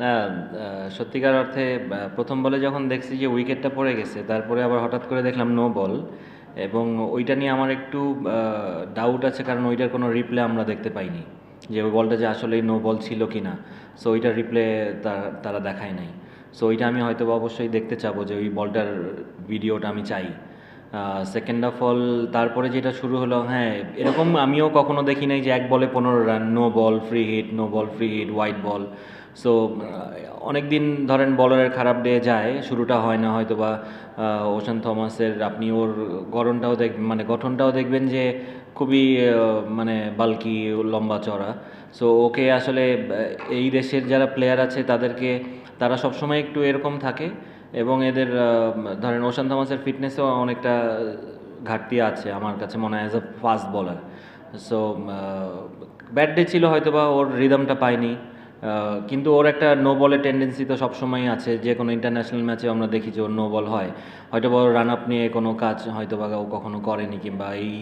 না সত্যিকার অর্থে প্রথম বলে যখন দেখছি যে উইকেটটা পড়ে গেছে, তারপরে আবার হঠাৎ করে দেখলাম নো বল এবং ওইটা নিয়ে আমার একটু ডাউট আছে, কারণ ওইটার কোনো রিপ্লে আমরা দেখতে পাইনি, যে ওই বলটা যে আসলে নো বল ছিল কি না সো ওইটার রিপ্লে তারা দেখায় নাই সো ওইটা আমি হয়তো অবশ্যই দেখতে চাবো যে ওই বলটার ভিডিওটা আমি চাই। সেকেন্ড অফ অল তারপরে যেটা শুরু হলো হ্যাঁ এরকম আমিও কখনো দেখি নাই যে এক বলে পনেরো run no ball free hit no ball free hit white ball so অনেক দিন ধরেন বলারের খারাপ ডে যায়, শুরুটা হয় না হয়তো বা ওশান থমাসের আপনি ওর গঠনটাও দেখ মানে গঠনটাও দেখবেন যে খুবই মানে বালকি লম্বা চড়া। সো ওকে আসলে এই দেশের যারা প্লেয়ার আছে, তাদেরকে, তারা সবসময় একটু এরকম থাকে। এবং এদের ধরেন ওশান থমাসের ফিটনেসও অনেকটা ঘাটতি আছে আমার কাছে মনে হয় as a fast bowler so bad day ছিল হয়তো বা ওর রিদমটা পায়নি কিন্তু ওর একটা নো বলের টেন্ডেন্সি তো সবসময়ই আছে। যে কোনো ইন্টারন্যাশনাল ম্যাচে আমরা দেখি যে ওর নো বল হয়। হয়তো বা রান আপ নিয়ে কোনো কাজ হয়তো বা ও কখনো করেনি কিংবা এই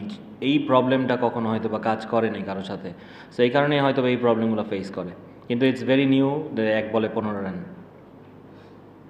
এই প্রবলেমটা কখনো হয়তো বা কাজ করেনি কারোর সাথে। সো এই কারণেই হয়তো বা এই প্রবলেমগুলো ফেস করে। কিন্তু ইটস ভেরি নিউ এক বলে পনেরো রান তাছাড়া অঙ্কন তো মানে কিন্তু এই ডোমেস্টিক ক্রিকেট খেলছে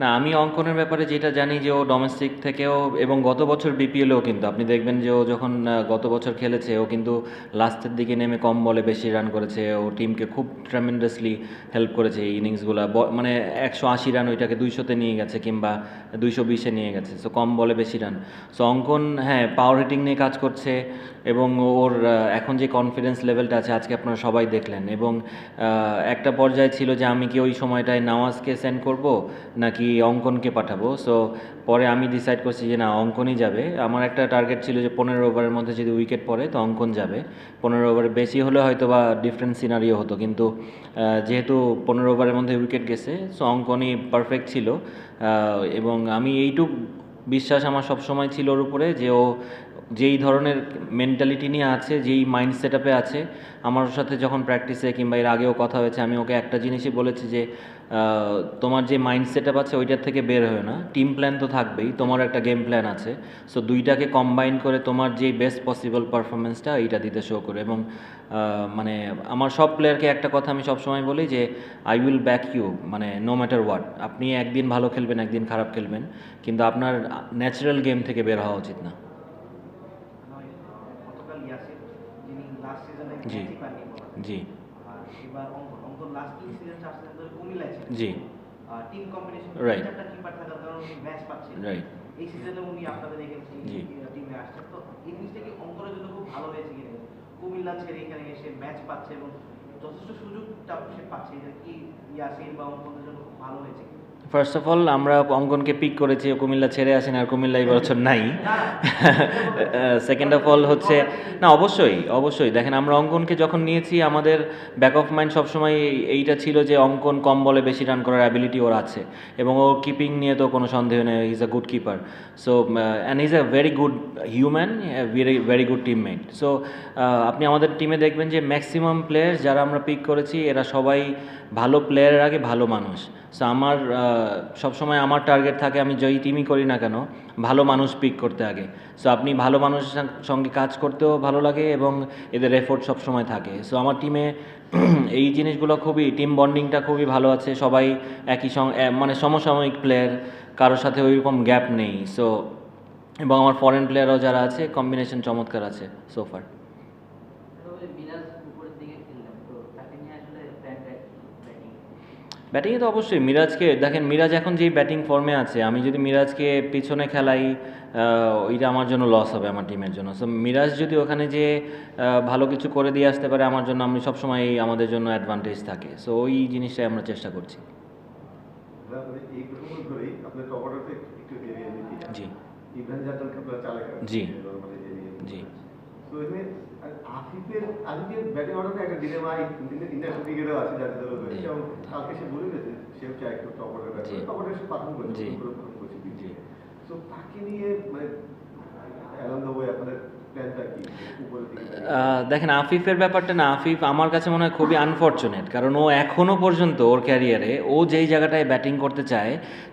না, আমি অঙ্কনের ব্যাপারে যেটা জানি যে ও ডোমেস্টিক থেকেও এবং গত বছর বিপিএলেও কিন্তু, আপনি দেখবেন যে ও যখন গত বছর খেলেছে, ও কিন্তু লাস্টের দিকে নেমে কম বলে বেশি রান করেছে, ও টিমকে খুব ট্রেমেন্ডাসলি হেল্প করেছে এই ইনিংসগুলো মানে একশো আশি রান ওইটাকে দুইশোতে নিয়ে গেছে কিংবা দুইশো বিশে নিয়ে গেছে সো কম বলে বেশি রান সো অঙ্কন হ্যাঁ পাওয়ার হিটিং নিয়ে কাজ করছে এবং ওর এখন যে কনফিডেন্স লেভেলটা আছে, আজকে আপনারা সবাই দেখলেন এবং একটা পর্যায়ে ছিল যে আমি কি ওই সময়টায় নওয়াজকে সেন্ড করব, নাকি অঙ্কনকে পাঠাবো? সো পরে আমি ডিসাইড করছি যে না, অঙ্কনই যাবে। আমার একটা টার্গেট ছিল যে পনেরো ওভারের মধ্যে যদি উইকেট পড়ে, তো অঙ্কন যাবে। পনেরো ওভারে বেশি হলে হয়তো বা ডিফারেন্ট সিনারিও হতো। কিন্তু যেহেতু পনেরো ওভারের মধ্যে উইকেট গেছে সো অঙ্কনই পারফেক্ট ছিল। এবং আমি এইটুক বিশ্বাস আমার সবসময় ছিল ওর উপরে যে ও যেই ধরনের মেন্টালিটি নিয়ে আছে, যেই মাইন্ড সেট আছে, আমার সাথে যখন প্র্যাকটিসে কিংবা এর আগেও কথা হয়েছে, আমি ওকে একটা জিনিসই বলেছি যে তোমার যে মাইন্ড সেট আছে ওইটার থেকে বের হয় না। টিম প্ল্যান তো থাকবেই তোমার একটা গেম প্ল্যান আছে। সো দুইটাকে কম্বাইন করে তোমার যেই বেস্ট পসিবল পারফরমেন্সটা এইটা দিতে শো করে। এবং মানে আমার সব প্লেয়ারকে একটা কথা আমি সবসময় বলি যে আই উইল ব্যাক ইউ মানে নো ম্যাটার হোয়াট আপনি একদিন ভালো খেলবেন, একদিন খারাপ খেলবেন, কিন্তু আপনার ন্যাচারাল গেম থেকে বের হওয়া উচিত না নয়, গতকাল ইয়াসির যিনি লাস্ট সিজনে জি। ম্যাচই পাননি বলা যায়। জি। এবার অঙ্কন অঙ্কন লাস্ট তিন সিজন ধরে কুমিল্লায় ছিল। জি। Team competition Right. চারটা কিপার থাকার কারণে উনি ম্যাচ পাচ্ছেন রাইট এই সিজনে উনি আপনাদের টিমে আসছেন। তো এই জিনিসটা কি অঙ্কনের জন্য খুব ভালো হয়েছে কিনা? কুমিল্লা ছেড়ে এখানে এসে ম্যাচ পাচ্ছে এবং যথেষ্ট সুযোগটা সে পাচ্ছে। এটা কি ইয়াসির বা অঙ্কনের জন্য খুব ভালো হয়েছে কিনা? ফার্স্ট অফ অল আমরা অঙ্কনকে পিক করেছি কুমিল্লা ছেড়ে আসেন আর কুমিল্লা এই বছর নাই। সেকেন্ড অফ অল হচ্ছে না অবশ্যই অবশ্যই। দেখেন আমরা অঙ্কনকে যখন নিয়েছি আমাদের ব্যাক অফ মাইন্ড সবসময় এই- এইটা ছিল যে অঙ্কন কম বলে বেশি রান করার অ্যাবিলিটি ওর আছে। এবং ওর কিপিং নিয়ে তো কোনো সন্দেহ নেই is a good keeper so and is a very good human very very good teammate so আপনি আমাদের টিমে দেখবেন যে ম্যাক্সিমাম প্লেয়ার যারা আমরা পিক করেছি এরা সবাই ভালো প্লেয়ারের আগে ভালো মানুষ। সো আমার আহ, সবসময় আমার টার্গেট থাকে, আমি যেই টিমই করি না কেন, ভালো মানুষ পিক করতে আগে। সো আপনি ভালো মানুষের সঙ্গে কাজ করতেও ভালো লাগে এবং এদের এফোর্ট সবসময় থাকে। সো আমার টিমে এই জিনিসগুলো খুবই টিম বন্ডিংটা খুবই ভালো আছে। সবাই একই সঙ্গে মানে সমসাময়িক প্লেয়ার কারোর সাথে ওইরকম গ্যাপ নেই। সো এবং আমার ফরেন প্লেয়ারও যারা আছে কম্বিনেশন চমৎকার আছে সোফার তবে মিরাজ উপরের দিকে খেললেন তো তাকে নিয়ে আসলে প্ল্যানটা ব্যাটিং ব্যাটিংয়ে তো অবশ্যই মিরাজকে দেখেন মিরাজ এখন যেই ব্যাটিং ফর্মে আছে আমি যদি মিরাজকে পিছনে খেলাই ওইটা আমার জন্য লস হবে আমার টিমের জন্য। সো মিরাজ যদি ওখানে যে ভালো কিছু করে দিয়ে আসতে পারে আমার জন্য আমি সবসময় আমাদের জন্য অ্যাডভান্টেজ থাকে। সো ওই জিনিসটাই আমরা চেষ্টা করছি। মানে জি। জি। মানে জি। আফিফের একটা ব্যাটিং অর্ডারে একটা ডিলেমা ইন্টারন্যাশনাল ক্রিকেটেও আছে জাতীয় দলে রয়েছে এবং কালকে সে বলে গেছে সেও চায় একটু top order batting top order সে পাঠান করেছে করছে। তো তাকে নিয়ে মানে আনন্দ বই আপনাদের দেখেন আফিফের ব্যাপারটা না, আফিফ আমার কাছে মনে হয় খুবই আনফর্চুনেট কারণ ও এখনও পর্যন্ত ওর ক্যারিয়ারে ও যেই জায়গাটায় ব্যাটিং করতে চায়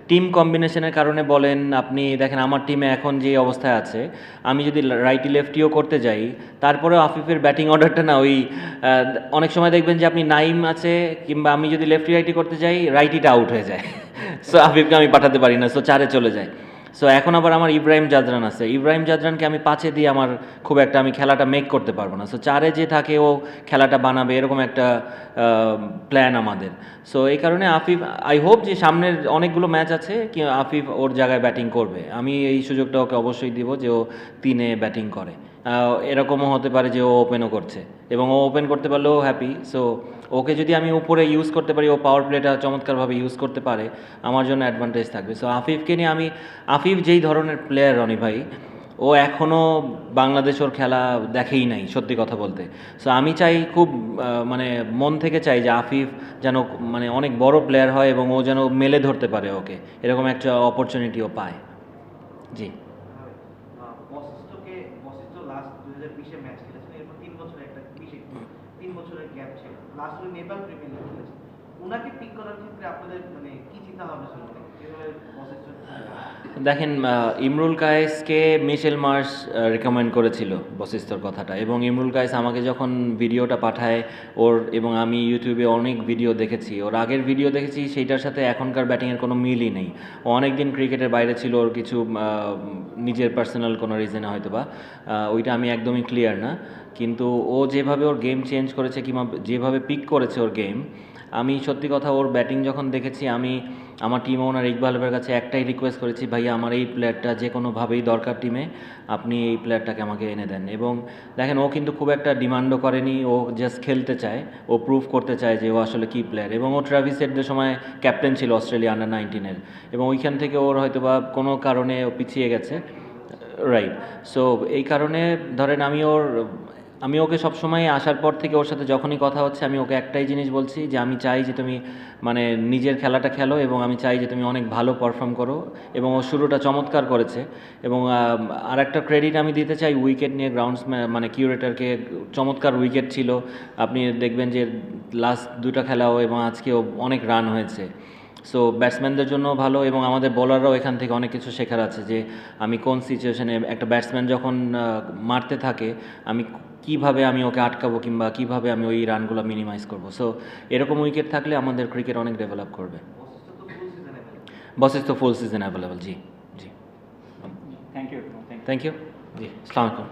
টিম কম্বিনেশনের কারণে বলেন, আপনি দেখেন আমার টিমে এখন যে অবস্থায় আছে, আমি যদি রাইটি লেফটিও করতে যাই, তারপরেও আফিফের ব্যাটিং অর্ডারটা না ওই অনেক সময় দেখবেন যে আপনি নাইম আছে, কিংবা আমি যদি লেফটি রাইটি করতে যাই রাইটিটা আউট হয়ে যায়। সো আফিফকে আমি পাঠাতে পারি না সো চারে চলে যায়। সো এখন আবার আমার ইব্রাহিম জাদরান আছে। ইব্রাহিম জাদরানকে আমি পাঁচে দিয়ে আমার খুব একটা আমি খেলাটা মেক করতে পারব না। সো চারে যে থাকে ও খেলাটা বানাবে, এরকম একটা প্ল্যান আমাদের। সো এই কারণে আফিফ আই হোপ যে সামনের অনেকগুলো ম্যাচ আছে, কি আফিফ ওর জায়গায় ব্যাটিং করবে। আমি এই সুযোগটা ওকে অবশ্যই দিব যে ও তিনে ব্যাটিং করে। এরকমও হতে পারে যে ও ওপেনও করছে। এবং ও ওপেন করতে পারলেও হ্যাপি সো ওকে যদি আমি উপরে ইউজ করতে পারি, ও পাওয়ার প্লেটা চমৎকারভাবে ইউজ করতে পারে, আমার জন্য অ্যাডভান্টেজ থাকবে। সো আফিফকে নিয়ে আমি, আফিফ যেই ধরনের প্লেয়ার রনি ভাই, ও এখনও বাংলাদেশ ওর খেলা দেখেই নাই, সত্যি কথা বলতে। সো আমি চাই খুব মানে মন থেকে চাই যে আফিফ যেন মানে অনেক বড় প্লেয়ার হয় এবং ও যেন মেলে ধরতে পারে ওকে। এরকম একটা অপরচুনিটিও পায়। জি বশিষ্ঠকে বশিষ্ঠ লাস্ট দুই হাজার বিশে ম্যাচ খেলেছেন এরপর তিন বছরের একটা বিশে তিন বছরের গ্যাপ ছিল উনি নেপাল প্রিমিয়ার ওনাকে পিক করার ক্ষেত্রে আপনাদের মানে কি চিন্তা ভাবনা ছিল? দেখেন ইমরুল কায়েসকে মিশেল মার্স রেকমেন্ড করেছিল বশিস্তর কথাটা। এবং ইমরুল কায়েস আমাকে যখন ভিডিওটা পাঠায়, ওর এবং আমি ইউটিউবে অনেক ভিডিও দেখেছি। ওর আগের ভিডিও দেখেছি, সেইটার সাথে এখনকার ব্যাটিংয়ের কোনো মিলই নেই। ও অনেক দিন ক্রিকেটের বাইরে ছিল, ওর কিছু নিজের পার্সোনাল কোনো রিজনে হয়তো বা ওইটা আমি একদমই ক্লিয়ার না। কিন্তু ও যেভাবে ওর গেম চেঞ্জ করেছে, কিংবা যেভাবে পিক করেছে ওর গেম আমি সত্যি কথা ওর ব্যাটিং যখন দেখেছি, আমি আমার টিম ওনার ইকবাল ভাইয়ের কাছে একটাই রিকোয়েস্ট করেছি, ভাইয়া, আমার এই প্লেয়ারটা যে কোনোভাবেই দরকার টিমে আপনি এই প্লেয়ারটাকে আমাকে এনে দেন। এবং দেখেন, ও কিন্তু খুব একটা ডিমান্ডও করেনি, ও জাস্ট খেলতে চায়, ও প্রুভ করতে চায় যে ও আসলে কী প্লেয়ার এবং ও ট্রাভিস হেডদের সময় ক্যাপ্টেন ছিল অস্ট্রেলিয়া আন্ডার নাইনটিনের এবং ওইখান থেকে ওর হয়তো বা কোনো কারণে ও পিছিয়ে গেছে। রাইট সো এই কারণে ধরেন আমি ওর আমি ওকে সবসময় আসার পর থেকে ওর সাথে যখনই কথা হচ্ছে, আমি ওকে একটাই জিনিস বলছি যে, আমি চাই যে তুমি মানে নিজের খেলাটা খেলো এবং আমি চাই যে তুমি অনেক ভালো পারফর্ম করো। এবং ও শুরুটা চমৎকার করেছে। এবং আর একটা ক্রেডিট আমি দিতে চাই উইকেট নিয়ে গ্রাউন্ডস মানে কিউরেটারকে চমৎকার উইকেট ছিল। আপনি দেখবেন যে লাস্ট দুটো খেলাও এবং আজকেও অনেক রান হয়েছে। সো ব্যাটসম্যানদের জন্য ভালো এবং আমাদের বোলাররাও এখান থেকে অনেক কিছু শেখার আছে যে আমি কোন সিচুয়েশনে একটা ব্যাটসম্যান যখন মারতে থাকে আমি কীভাবে আমি ওকে আটকাবো কিংবা কীভাবে আমি ওই রানগুলো মিনিমাইজ করব। সো এরকম উইকেট থাকলে আমাদের ক্রিকেট অনেক ডেভেলপ করবে। বসেস তো ফুল সিজন অ্যাভেলেবল জি জি। থ্যাংক ইউ থ্যাংক ইউ জি আসসালামু আলাইকুম।